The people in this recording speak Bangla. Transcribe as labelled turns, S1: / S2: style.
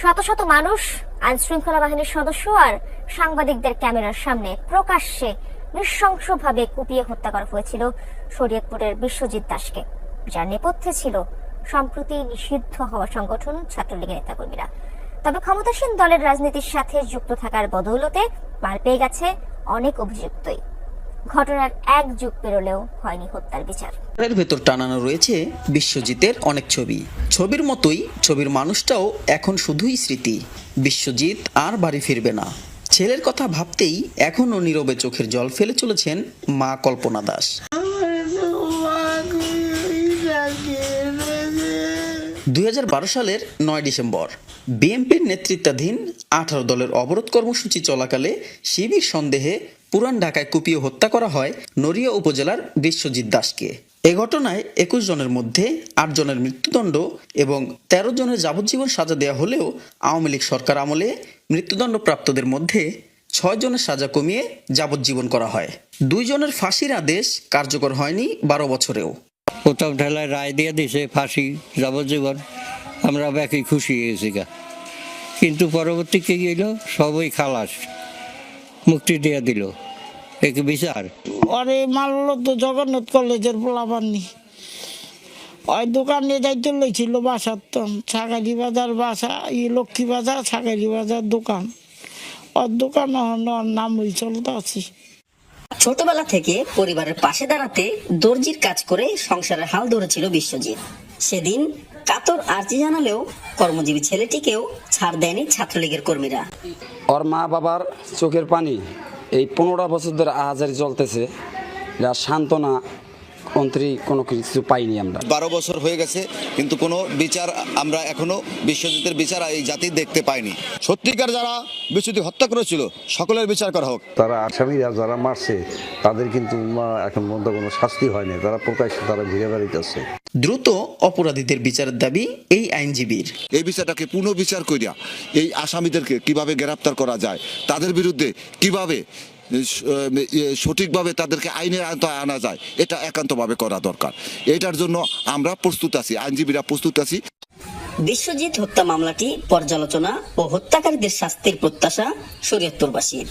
S1: শত শত মানুষ আইন শৃঙ্খলা বাহিনীর সদস্য আর সাংবাদিকদের ক্যামেরার সামনে প্রকাশ্যে নৃশংসভাবে কুপিয়ে হত্যা করা হয়েছিল শরীয়তপুরের বিশ্বজিৎ দাসকে, যার নেপথ্যে ছিল সম্প্রতি নিষিদ্ধ হওয়া সংগঠন ছাত্রলীগের নেতাকর্মীরা। তবে ক্ষমতাসীন দলের রাজনীতির সাথে যুক্ত থাকার বদৌলতে পার পেয়ে গেছে অনেক অভিযুক্তই। ঘটনার এক যুগ পেরোলেও হয়নি হত্যার বিচার।
S2: এর ভেতর টানানো রয়েছে বিশ্বজিতের অনেক ছবি। ছবির মতোই ছবির মানুষটাও এখন শুধুই স্মৃতি। বিশ্বজিৎ আর বাড়ি ফিরবে না। ছেলের কথা ভাবতেই এখনও নীরবে চোখের জল ফেলে চলেছেন মা কল্পনা দাস। দুই হাজার বারো সালের নয় ডিসেম্বর, বিএনপির নেতৃত্বাধীন আঠারো দলের অবরোধ কর্মসূচি চলাকালে শিবির সন্দেহে পুরান ঢাকায় কুপিয়ে হত্যা করা হয় নড়িয়া উপজেলার বিশ্বজিৎ দাসকে। এ ঘটনায় একুশ জনের মধ্যে আট জনের মৃত্যুদণ্ড এবং তেরো জনের যাবজ্জীবন সাজা দেওয়া হলেও আওয়ামী লীগ সরকার আমলে মৃত্যুদণ্ড প্রাপ্তদের মধ্যে ছয় জনের সাজা কমিয়ে যাবজ্জীবন করা হয়। দুই জনের ফাঁসির আদেশ কার্যকর হয়নি বারো বছরেও।
S3: প্রথম ঠেলায় রায় দিয়ে দিছে ফাঁসি, যাবজ্জীবন। আমরা ব্যাকি খুশি হয়েছি গা। কিন্তু পরবর্তী কি গেল? সবই খালাস। মুক্তি দিয়ে দিল। এক বিচার
S4: আরে মারলো তো জগন্নাথ কলেজের পোলাপানি ওই দোকান নিয়ে যাইতে লইছিল বাসার তো ছাগালি বাজার বাসা ই লক্ষ্মী বাজার ছাগালি বাজার দোকান। ওর দোকান নাম ওই চলতে আছি।
S5: ছোটবেলা থেকে পরিবারের পাশে দাঁড়াতে দর্জির কাজ করে সংসারের হাল ধরেছিল বিশ্বজিৎ। সেদিন কাতর আর্জি জানালেও কর্মজীবী ছেলেটিকেও ছাড় দেয়নি ছাত্রলীগের কর্মীরা।
S6: ওর মা বাবার চোখের পানি। এই পনেরো বছর ধরে আহাজারি চলতেছে। যা সান্ত্বনা অন্তরি কোনো কিছু পাইনি আমরা।
S7: বারো বছর হয়ে গেছে কিন্তু কোনো বিচার আমরা এখনও বিশ্বজিতের বিচার এই জাতি দেখতে পাইনি। সত্যিকার যারা বিশ্বজিৎ হত্যা করেছিল সকলের বিচার করা হোক।
S8: তারা আসামিরা যারা মারছে তাদের কিন্তু এখন পর্যন্ত কোনো শাস্তি হয়নি। তারা প্রকাশ্যে তারা ঘিরে বেড়াইতেছে।
S2: দ্রুত অপরাধীদের বিচারের দাবি এই আইনজীবীর।
S7: এই বিচারটাকে পুনঃবিচার করিয়া এই আসামিদেরকে কীভাবে গ্রেপ্তার করা যায় তাদের বিরুদ্ধে কীভাবে সঠিকভাবে তাদেরকে আইনের আওতায় আনা যায় এটা একান্তভাবে করা দরকার। এটার জন্য আমরা প্রস্তুত আছি আইনজীবীরা প্রস্তুত আছি।
S5: বিশ্বজিৎ হত্যা মামলাটি পর্যালোচনা ও হত্যাকারীদের শাস্তির প্রত্যাশা শরীয়তপুরবাসীর।